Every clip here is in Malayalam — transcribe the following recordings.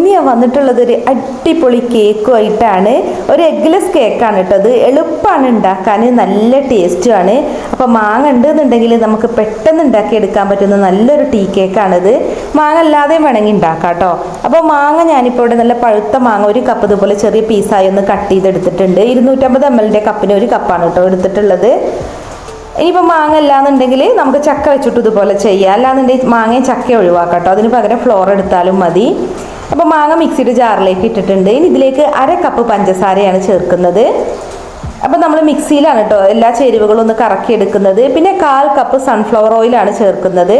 ഇനി ഞാൻ വന്നിട്ടുള്ളത് ഒരു അടിപൊളി കേക്കുമായിട്ടാണ്. ഒരു എഗ്ലെസ് കേക്കാണ് കേട്ടത് എളുപ്പമാണ് ഉണ്ടാക്കാൻ നല്ല ടേസ്റ്റുമാണ്. അപ്പോൾ മാങ്ങ ഉണ്ടെന്നുണ്ടെങ്കിൽ നമുക്ക് പെട്ടെന്ന് ഉണ്ടാക്കി എടുക്കാൻ പറ്റുന്ന നല്ലൊരു ടീ കേക്കാണിത്. മാങ്ങ അല്ലാതെ വേണമെങ്കിൽ ഉണ്ടാക്കാം കേട്ടോ. അപ്പോൾ മാങ്ങ ഞാനിപ്പോൾ ഇവിടെ നല്ല പഴുത്ത മാങ്ങ ഒരു കപ്പ് ഇതുപോലെ ചെറിയ പീസായി ഒന്ന് കട്ട് ചെയ്തെടുത്തിട്ടുണ്ട്. ഇരുന്നൂറ്റമ്പത് എം എല്ലിന്റെ കപ്പിന് ഒരു കപ്പാണ് കേട്ടോ എടുത്തിട്ടുള്ളത്. ഇനിയിപ്പോൾ മാങ്ങ അല്ലാന്നുണ്ടെങ്കിൽ നമുക്ക് ചക്ക വെച്ചിട്ട് ഇതുപോലെ ചെയ്യാം. അല്ലാന്നുണ്ടെങ്കിൽ മാങ്ങയും ചക്ക ഒഴിവാക്കാം കേട്ടോ. അതിന് പകരം ഫ്ലോർ എടുത്താലും മതി. അപ്പോൾ മാങ്ങ മിക്സിയുടെ ജാറിലേക്ക് ഇട്ടിട്ടുണ്ട്. ഇനി ഇതിലേക്ക് അര കപ്പ് പഞ്ചസാരയാണ് ചേർക്കുന്നത്. അപ്പോൾ നമ്മൾ മിക്സിയിലാണ് കേട്ടോ എല്ലാ ചേരുവകളും ഒന്ന് കറക്കി എടുക്കുന്നത്. പിന്നെ കാൽ കപ്പ് സൺഫ്ലവർ ഓയിലാണ് ചേർക്കുന്നത്.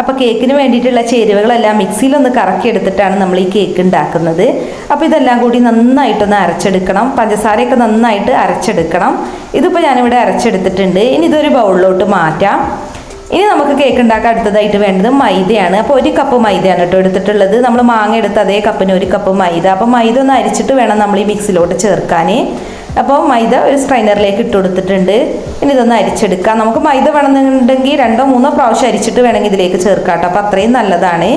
അപ്പോൾ കേക്കിന് വേണ്ടിയിട്ടുള്ള ചേരുവകളെല്ലാം മിക്സിയിൽ ഒന്ന് കറക്കി എടുത്തിട്ടാണ് നമ്മൾ ഈ കേക്ക് ഉണ്ടാക്കുന്നത്. അപ്പോൾ ഇതെല്ലാം കൂടി നന്നായിട്ടൊന്ന് അരച്ചെടുക്കണം. പഞ്ചസാരയൊക്കെ നന്നായിട്ട് അരച്ചെടുക്കണം. ഇതിപ്പോൾ ഞാനിവിടെ അരച്ചെടുത്തിട്ടുണ്ട്. ഇനി ഇതൊരു ബൗളിലോട്ട് മാറ്റാം. ഇനി നമുക്ക് കേക്ക് ഉണ്ടാക്കാൻ അടുത്തതായിട്ട് വേണ്ടത് മൈദയാണ്. അപ്പോൾ ഒരു കപ്പ് മൈദയാണ് കേട്ടോ എടുത്തിട്ടുള്ളത്. നമ്മൾ മാങ്ങ എടുത്ത് അതേ കപ്പിന് ഒരു കപ്പ് മൈദ. അപ്പോൾ മൈദ ഒന്ന് അരിച്ചിട്ട് വേണം നമ്മൾ ഈ മിക്സിലോട്ട് ചേർക്കാൻ. അപ്പോൾ മൈദ ഒരു സ്ട്രൈനറിലേക്ക് ഇട്ട് കൊടുത്തിട്ടുണ്ട്. ഇനി ഇതൊന്ന് അരിച്ചെടുക്കാം. നമുക്ക് മൈദ വേണമെന്നുണ്ടെങ്കിൽ രണ്ടോ മൂന്നോ പ്രാവശ്യം അരിച്ചിട്ട് വേണമെങ്കിൽ ഇതിലേക്ക് ചേർക്കാം കേട്ടോ. അപ്പോൾ അത്രയും നല്ലതാണ്.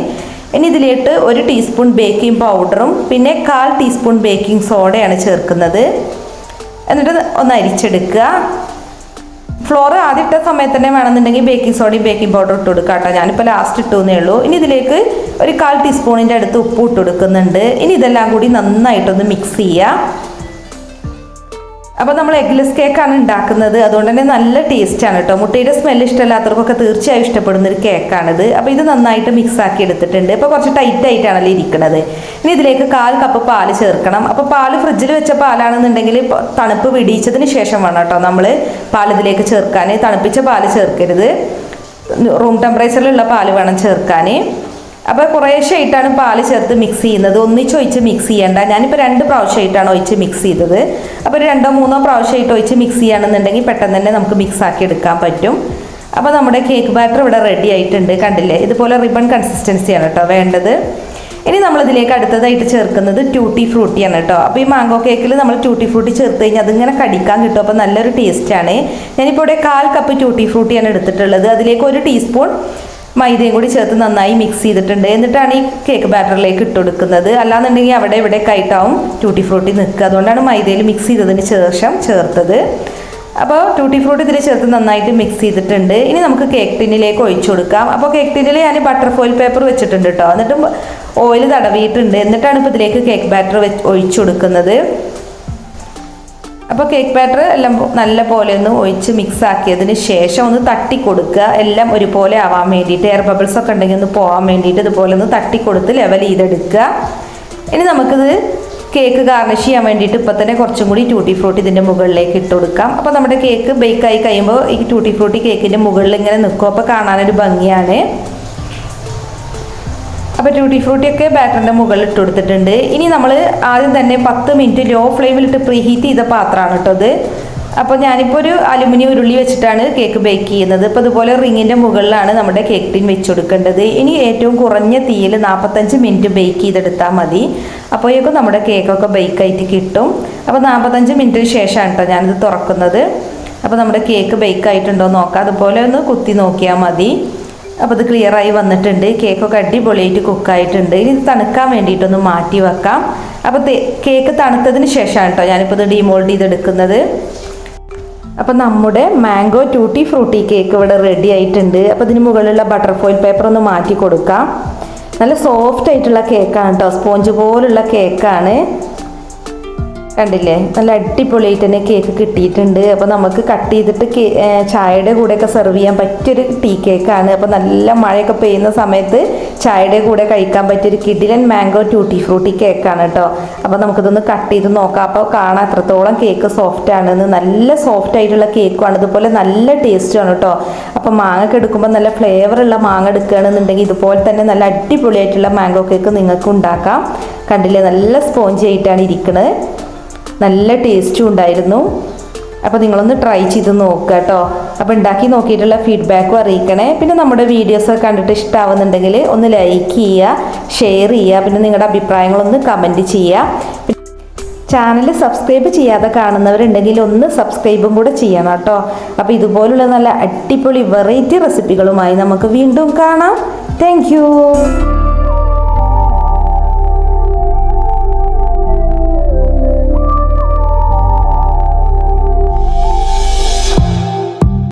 ഇനി ഇതിലേക്ക് ഒരു ടീസ്പൂൺ ബേക്കിംഗ് പൗഡറും പിന്നെ കാൽ ടീസ്പൂൺ ബേക്കിംഗ് സോഡയാണ് ചേർക്കുന്നത്. എന്നിട്ട് ഒന്ന് അരിച്ചെടുക്കുക. ഫ്ലോർ ആദ്യം ഇട്ട സമയത്ത് തന്നെ വേണമെന്നുണ്ടെങ്കിൽ ബേക്കിംഗ് സോഡയും ബേക്കിംഗ് പൗഡർ ഇട്ട് കൊടുക്കുക കേട്ടോ. ഞാനിപ്പോൾ ലാസ്റ്റ് ഇട്ടുവെന്നേ ഉള്ളൂ. ഇനി ഇതിലേക്ക് ഒരു കാൽ ടീസ്പൂണിന്റെ അടുത്ത് ഉപ്പ് ഇട്ട് കൊടുക്കുന്നുണ്ട്. ഇനി ഇതെല്ലാം കൂടി നന്നായിട്ടൊന്ന് മിക്സ് ചെയ്യുക അപ്പോൾ നമ്മൾ എഗ്ലെസ് കേക്കാണ് ഉണ്ടാക്കുന്നത്. അതുകൊണ്ട് തന്നെ നല്ല ടേസ്റ്റാണ് കേട്ടോ മുട്ടയുടെ സ്മെല്ല് ഇഷ്ടമല്ലാത്തവർക്കൊക്കെ തീർച്ചയായും ഇഷ്ടപ്പെടുന്ന ഒരു കേക്കാണിത്. അപ്പോൾ ഇത് നന്നായിട്ട് മിക്സ് ആക്കി എടുത്തിട്ടുണ്ട്. ഇപ്പോൾ കുറച്ച് ടൈറ്റ് ആയിട്ടാണല്ലോ ഇരിക്കുന്നത് ഇനി ഇതിലേക്ക് കാൽ കപ്പ് പാൽ ചേർക്കണം. അപ്പോൾ പാൽ ഫ്രിഡ്ജിൽ വെച്ച പാലാണെന്നുണ്ടെങ്കിൽ തണുപ്പ് പിടിച്ചതിന് ശേഷം വേണം കേട്ടോ നമ്മൾ പാൽ ഇതിലേക്ക് ചേർക്കാൻ തണുപ്പിച്ച പാൽ ചേർക്കരുത്. റൂം ടെമ്പറേച്ചറിലുള്ള പാൽ വേണം ചേർക്കാൻ അപ്പോൾ കുറേശ്ശായിട്ടാണ് പാൽ ചേർത്ത് മിക്സ് ചെയ്യുന്നത്. ഒന്നിച്ച് ഒഴിച്ച് മിക്സ് ചെയ്യേണ്ട. ഞാനിപ്പോൾ രണ്ട് പ്രാവശ്യമായിട്ടാണ് ഒഴിച്ച് മിക്സ് ചെയ്തത്. അപ്പോൾ രണ്ടോ മൂന്നോ പ്രാവശ്യമായിട്ട് ഒഴിച്ച് മിക്സ് ചെയ്യുകയാണെന്നുണ്ടെങ്കിൽ പെട്ടെന്ന് തന്നെ നമുക്ക് മിക്സ് ആക്കി എടുക്കാൻ പറ്റും. അപ്പോൾ നമ്മുടെ കേക്ക് ബാറ്റർ ഇവിടെ റെഡി ആയിട്ടുണ്ട്. കണ്ടില്ലേ? ഇതുപോലെ റിബൺ കൺസിസ്റ്റൻസി ആണ് കേട്ടോ വേണ്ടത്. ഇനി നമ്മൾ ഇതിലേക്ക് അടുത്തതായിട്ട് ചേർക്കുന്നത് ട്യൂട്ടി ഫ്രൂട്ടിയാണ് കേട്ടോ അപ്പോൾ ഈ മാംഗോ കേക്കിൽ നമ്മൾ ട്യൂട്ടി ഫ്രൂട്ടി ചേർത്ത് കഴിഞ്ഞാൽ അതിങ്ങനെ കടിക്കാൻ കിട്ടും. അപ്പോൾ നല്ലൊരു ടേസ്റ്റാണ് ഞാനിപ്പോൾ ഇവിടെ കാൽ കപ്പ് ട്യൂട്ടി ഫ്രൂട്ടിയാണ് എടുത്തിട്ടുള്ളത്. അതിലേക്ക് ഒരു ടീസ്പൂൺ മൈദയും കൂടി ചേർത്ത് നന്നായി മിക്സ് ചെയ്തിട്ടുണ്ട്. എന്നിട്ടാണ് ഈ കേക്ക് ബാറ്ററിലേക്ക് ഇട്ട് കൊടുക്കുന്നത്. അല്ലാന്നുണ്ടെങ്കിൽ അവിടെ ഇവിടെ കൈട്ടാവും ട്യൂട്ടി ഫ്രൂട്ടി നിൽക്കുക. അതുകൊണ്ടാണ് മൈദയിൽ മിക്സ് ചെയ്തതിന് ശേഷം ചേർത്തത്. അപ്പോൾ ട്യൂട്ടി ഫ്രൂട്ടി ഇതിൽ ചേർത്ത് നന്നായിട്ട് മിക്സ് ചെയ്തിട്ടുണ്ട്. ഇനി നമുക്ക് കേക്ക് ടിന്നിലേക്ക് ഒഴിച്ചു കൊടുക്കാം. അപ്പോൾ കേക്ക് ടിന്നിൽ ഞാൻ ബട്ടർ ഫോയിൽ പേപ്പർ വെച്ചിട്ടുണ്ട് കേട്ടോ എന്നിട്ടും ഓയിൽ തടവിയിട്ടുണ്ട്. എന്നിട്ടാണ് ഇപ്പോൾ ഇതിലേക്ക് കേക്ക് ബാറ്റർ വെച്ച് ഒഴിച്ചു കൊടുക്കുന്നത്. അപ്പോൾ കേക്ക് ബാറ്റർ എല്ലാം നല്ല പോലെ ഒന്ന് ഒഴിച്ച് മിക്സ് ആക്കിയതിന് ശേഷം ഒന്ന് തട്ടി കൊടുക്കുക എല്ലാം ഒരുപോലെ ആവാൻ വേണ്ടിയിട്ട് എയർ ബബിൾസ് ഒക്കെ ഉണ്ടെങ്കിൽ ഒന്ന് പോകാൻ വേണ്ടിയിട്ട് ഇതുപോലെ ഒന്ന് തട്ടി കൊടുത്ത് ലെവൽ ചെയ്തെടുക്കുക. ഇനി നമുക്കിത് കേക്ക് ഗാർണിഷ് ചെയ്യാൻ വേണ്ടിയിട്ട് ഇപ്പം തന്നെ കുറച്ചും കൂടി ട്യൂട്ടി ഫ്രൂട്ടി ഇതിന്റെ മുകളിലേക്ക് ഇട്ട് കൊടുക്കാം. അപ്പോൾ നമ്മുടെ കേക്ക് ബേക്കായി കഴിയുമ്പോൾ ഈ ട്യൂട്ടി ഫ്രൂട്ടി കേക്കിന്റെ മുകളിൽ ഇങ്ങനെ നിൽക്കും അപ്പോൾ കാണാനൊരു ഭംഗിയാണ്. അപ്പോൾ ട്യൂട്ടി ഫ്രൂട്ടിയൊക്കെ ബാറ്ററിന്റെ മുകളിൽ ഇട്ട് കൊടുത്തിട്ടുണ്ട്. ഇനി നമ്മൾ ആദ്യം തന്നെ പത്ത് മിനിറ്റ് ലോ ഫ്ലെയിമിലിട്ട് പ്രീ ഹീറ്റ് ചെയ്ത പാത്രമാണ് കേട്ടോ അത് അപ്പോൾ ഞാനിപ്പോൾ ഒരു അലുമിനിയം ഉരുളി വെച്ചിട്ടാണ് കേക്ക് ബേക്ക് ചെയ്യുന്നത്. ഇപ്പോൾ ഇതുപോലെ റിങ്ങിന്റെ മുകളിലാണ് നമ്മുടെ കേക്ക് ടീൻ വെച്ചുകൊടുക്കേണ്ടത് ഇനി ഏറ്റവും കുറഞ്ഞ തീയിൽ നാൽപ്പത്തഞ്ച് മിനിറ്റ് ബേക്ക് ചെയ്തെടുത്താൽ മതി. അപ്പോൾ അപ്പോഴേക്കും നമ്മുടെ കേക്കൊക്കെ ബേക്ക് ആയിട്ട് കിട്ടും. അപ്പോൾ നാൽപ്പത്തഞ്ച് മിനിറ്റിന് ശേഷമാണ് കേട്ടോ ഞാനിത് തുറക്കുന്നത്. അപ്പോൾ നമ്മുടെ കേക്ക് ബേക്ക് ആയിട്ടുണ്ടോ നോക്കാം. അതുപോലെ ഒന്ന് കുത്തി നോക്കിയാൽ മതി. അപ്പോൾ ഇത് ക്ലിയറായി വന്നിട്ടുണ്ട്. കേക്കൊക്കെ അടിപൊളിയായിട്ട് കുക്കായിട്ടുണ്ട് ഇനി തണുക്കാൻ വേണ്ടിയിട്ടൊന്ന് മാറ്റി വെക്കാം. അപ്പോൾ കേക്ക് തണുത്തതിന് ശേഷമാണ് കേട്ടോ ഞാനിപ്പോൾ ഇത് ഡീമോൾഡ് ചെയ്തെടുക്കുന്നത്. അപ്പോൾ നമ്മുടെ മാംഗോ ട്യൂട്ടി ഫ്രൂട്ടി കേക്ക് ഇവിടെ റെഡി ആയിട്ടുണ്ട്. അപ്പോൾ ഇതിന് മുകളിലുള്ള ബട്ടർ ഫോയിൽ പേപ്പർ ഒന്ന് മാറ്റി കൊടുക്കാം. നല്ല സോഫ്റ്റ് ആയിട്ടുള്ള കേക്കാണ് കേട്ടോ സ്പോഞ്ച് പോലുള്ള കേക്കാണ് കണ്ടില്ലേ? നല്ല അടിപൊളിയായിട്ട് തന്നെ കേക്ക് കിട്ടിയിട്ടുണ്ട്. അപ്പോൾ നമുക്ക് കട്ട് ചെയ്തിട്ട് ചായയുടെ കൂടെയൊക്കെ സെർവ് ചെയ്യാൻ പറ്റിയൊരു ടീ കേക്കാണ് അപ്പോൾ നല്ല മഴയൊക്കെ പെയ്യുന്ന സമയത്ത് ചായയുടെ കൂടെ കഴിക്കാൻ പറ്റിയൊരു കിഡിലൻ മാംഗോ ട്യൂട്ടി ഫ്രൂട്ടി കേക്കാണ് കേട്ടോ അപ്പോൾ നമുക്കിതൊന്ന് കട്ട് ചെയ്ത് നോക്കാം. അപ്പോൾ കാണാം എത്രത്തോളം കേക്ക് സോഫ്റ്റ് ആണെന്ന് നല്ല സോഫ്റ്റ് ആയിട്ടുള്ള കേക്കുമാണ് ഇതുപോലെ നല്ല ടേസ്റ്റുമാണ് കേട്ടോ അപ്പോൾ മാങ്ങ ഒക്കെ എടുക്കുമ്പോൾ നല്ല ഫ്ലേവറുള്ള മാങ്ങ എടുക്കുകയാണെന്നുണ്ടെങ്കിൽ ഇതുപോലെ തന്നെ നല്ല അടിപൊളിയായിട്ടുള്ള മാംഗോ കേക്ക് നിങ്ങൾക്ക് ഉണ്ടാക്കാം. കണ്ടില്ലേ? നല്ല സ്പോഞ്ചായിട്ടാണ് ഇരിക്കുന്നത് നല്ല ടേസ്റ്റും ഉണ്ടായിരുന്നു. അപ്പോൾ നിങ്ങളൊന്ന് ട്രൈ ചെയ്ത് നോക്കുക കേട്ടോ. അപ്പോൾ ഉണ്ടാക്കി നോക്കിയിട്ടുള്ള ഫീഡ്ബാക്കും അറിയിക്കണേ. പിന്നെ നമ്മുടെ വീഡിയോസ് കണ്ടിട്ട് ഇഷ്ടമാവുന്നുണ്ടെങ്കിൽ ഒന്ന് ലൈക്ക് ചെയ്യുക ഷെയർ ചെയ്യുക പിന്നെ നിങ്ങളുടെ അഭിപ്രായങ്ങളൊന്ന് കമന്റ് ചെയ്യുക. ചാനൽ സബ്സ്ക്രൈബ് ചെയ്യാതെ കാണുന്നവരുണ്ടെങ്കിൽ ഒന്ന് സബ്സ്ക്രൈബും കൂടെ ചെയ്യണം കേട്ടോ. അപ്പോൾ ഇതുപോലുള്ള നല്ല അടിപൊളി വെറൈറ്റി റെസിപ്പികളുമായി നമുക്ക് വീണ്ടും കാണാം. താങ്ക്